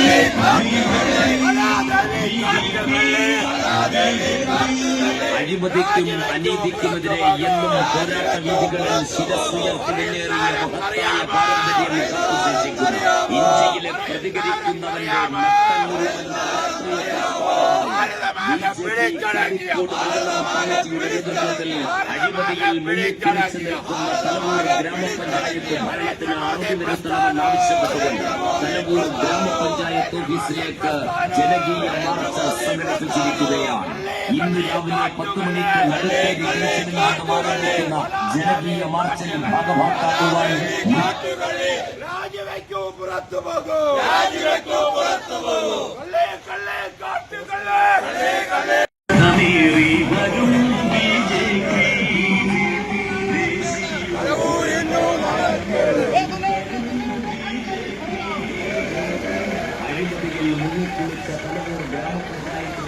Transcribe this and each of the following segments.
அல்லாதே அல்லாதே அல்லாதே അഴിമതിക്കും അനീതിക്കുമെതിരെ എന്നും പോരാട്ട വീതികളിൽ ശിരസുയർത്തി മുന്നേറിയ മഹത്തായ പാരമ്പര്യം കാത്തുസൂക്ഷിക്കുന്ന ഇന്ത്യയിലെ പ്രതികരിക്കുന്നവന്റെ നേതൃത്വത്തിൽ അഴിമതിയിൽ മുന്നിട്ടിരിച്ചു നിൽക്കുന്ന തലവൂർ ഗ്രാമപഞ്ചായത്ത് ഭരണത്തിന് അറുതി വരുത്തണമെന്ന് ആവശ്യപ്പെട്ടുകൊണ്ട് തലവൂർ ഗ്രാമപഞ്ചായത്ത് ഓഫീസിലേക്ക് ജനകീയ മാർച്ച് സംഘടിപ്പിച്ചിരിക്കുകയാണ് ഇന്ന് രാവിലെ പത്ത് ಹತ್ತು ಮಣಿಗೆ ನಡೆದೇ ನಾಟವಾಡುತ್ತಿಲ್ಲ ಜನಪ್ರಿಯ ಮಾರ್ಚಲ್ಲಿ ಭಾಗಭಾಗ ರಾಜವೈಕ್ಯವು ಪುರತ್ತು ಹೋಗು ರಾಜವೈಕ್ಯವು ಪುರತ್ತು അഴിമതിയിൽ മുങ്ങിക്കുളിച്ച തലവൂർ ഗ്രാമപഞ്ചായത്ത്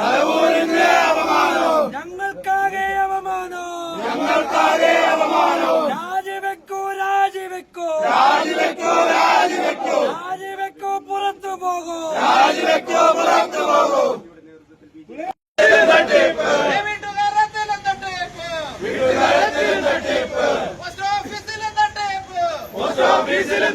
തലവൂരിന്റെ അപമാനം ഞങ്ങൾക്കാകെ അപമാനം ഞങ്ങൾക്കാകെ അപമാനം രാജിവെക്കൂ രാജിവെക്കൂ രാജിവെക്കൂ രാജിവെക്കൂ പുറത്തു പോകൂ രാജിവെക്കൂ പുറത്തു പോകൂ വീട്ടുകാരത്തിലും തട്ടിപ്പ് പോസ്റ്റ് ഓഫീസിലും തട്ടിപ്പ് പോസ്റ്റ്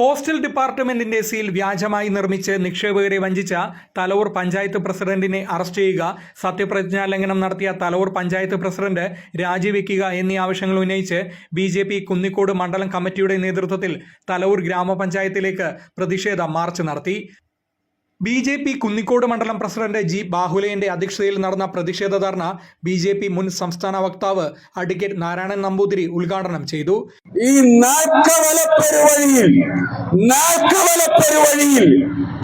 പോസ്റ്റൽ ഡിപ്പാർട്ട്മെന്റിന്റെ സീൽ വ്യാജമായി നിർമ്മിച്ച് നിക്ഷേപകരെ വഞ്ചിച്ച തലവൂർ പഞ്ചായത്ത് പ്രസിഡന്റിനെ അറസ്റ്റ് ചെയ്യുക സത്യപ്രതിജ്ഞാ ലംഘനം നടത്തിയ തലവൂർ പഞ്ചായത്ത് പ്രസിഡന്റ് രാജിവെക്കുക എന്നീ ആവശ്യങ്ങൾ ഉന്നയിച്ച് ബി ജെ പി കുന്നിക്കോട് മണ്ഡലം കമ്മിറ്റിയുടെ നേതൃത്വത്തിൽ തലവൂർ ഗ്രാമപഞ്ചായത്തിലേക്ക് പ്രതിഷേധ മാർച്ച് നടത്തി. ബി ജെ പി കുന്നിക്കോട് മണ്ഡലം പ്രസിഡന്റ് ജി ബാഹുലയന്റെ അധ്യക്ഷതയിൽ നടന്ന പ്രതിഷേധ ധർണ ബി ജെ പി മുൻ സംസ്ഥാന വക്താവ് അഡ്വക്കേറ്റ് നാരായണൻ നമ്പൂതിരി ഉദ്ഘാടനം ചെയ്തു. ഈ നാൽക്കവലപ്പെരുവഴിയിൽ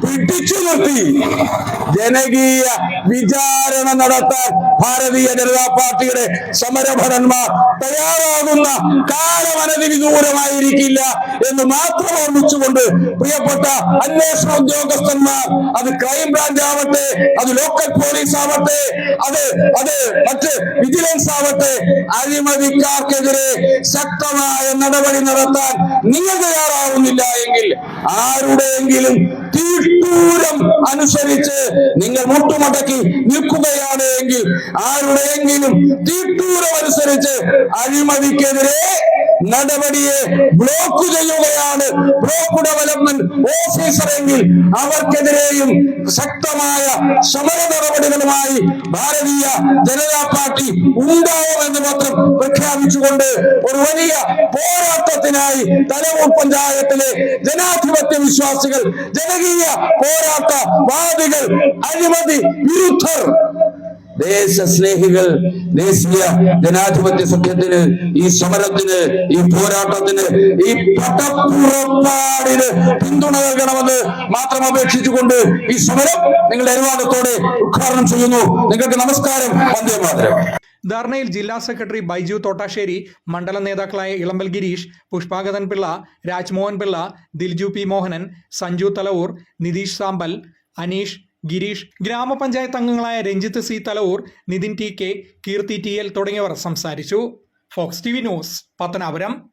പിടിച്ചു നിർത്തി ജനകീയ വിചാരണ നടത്താൻ ഭാരതീയ ജനതാ പാർട്ടിയുടെ സമരഭടന്മാർ തയ്യാറാകുന്ന കാലമനതി വിദൂരമായിരിക്കില്ല എന്ന് മാത്രം ഓർമ്മിച്ചുകൊണ്ട് പ്രിയപ്പെട്ട അന്വേഷണ ഉദ്യോഗസ്ഥന്മാർ അത് ക്രൈംബ്രാഞ്ച് ആവട്ടെ അത് ലോക്കൽ പോലീസ് ആവട്ടെ അത് അത് മറ്റ് വിജിലൻസ് ആവട്ടെ അഴിമതിക്കാർക്കെതിരെ ശക്തമായ നടപടി നടത്താൻ നിങ്ങൾ തയ്യാറാവുന്നില്ല എങ്കിൽ ആരുടെയെങ്കിലും തീട്ടൂരം അനുസരിച്ച് നിങ്ങൾ മുട്ടുമടക്കി നിൽക്കുകയാണ് എങ്കിൽ ആരുടെയെങ്കിലും തീട്ടൂരം അനുസരിച്ച് അഴിമതിക്കെതിരെ നടപടിയെ ബ്ലോക്ക് ചെയ്യുകയാണ്. ബ്ലോക്ക് ഡെവലപ്മെന്റ് ഓഫീസർ എങ്കിൽ അവർക്കെതിരെയും ശക്തമായ സമര നടപടികളുമായി ഭാരതീയ ജനതാ പാർട്ടി ഉണ്ടാവുമെന്ന് മാത്രം പ്രഖ്യാപിച്ചുകൊണ്ട് ഒരു വലിയ പോരാട്ടത്തിനായി തലവൂർ പഞ്ചായത്തിലെ ജനാധിപത്യ വിശ്വാസികൾ ജനകീയ പോരാട്ട വാദികൾ അഴിമതി വിരുദ്ധർ ദേശസ്നേഹികൾ ദേശീയ ജനാധിപത്യ സഖ്യത്തിന് ഈ സമരത്തിന് ഈ പോരാട്ടത്തിന് ഈ പട്ടപ്പുറപ്പാടിന് പിന്തുണ നൽകണമെന്ന് മാത്രം അപേക്ഷിച്ചുകൊണ്ട് ഈ സമരം നിങ്ങളുടെ അനുവാദത്തോടെ ഉദ്ഘാടനം ചെയ്യുന്നു. നിങ്ങൾക്ക് നമസ്കാരം. വന്ദേ മാതരം. ധർണയിൽ ജില്ലാ സെക്രട്ടറി ബൈജു തോട്ടാശ്ശേരി മണ്ഡല നേതാക്കളായ ഇളമ്പൽ ഗിരീഷ് പുഷ്പാഗതൻ പിള്ള രാജ്മോഹൻ പിള്ള ദിൽജു പി മോഹനൻ സഞ്ജു തലവൂർ നിതീഷ് സാമ്പൽ അനീഷ് ഗിരീഷ് ഗ്രാമപഞ്ചായത്ത് അംഗങ്ങളായ Ranjith C. Thalavoor Nithin T. K Keerthi T. L തുടങ്ങിയവർ സംസാരിച്ചു. Fox T V news Pathanapuram.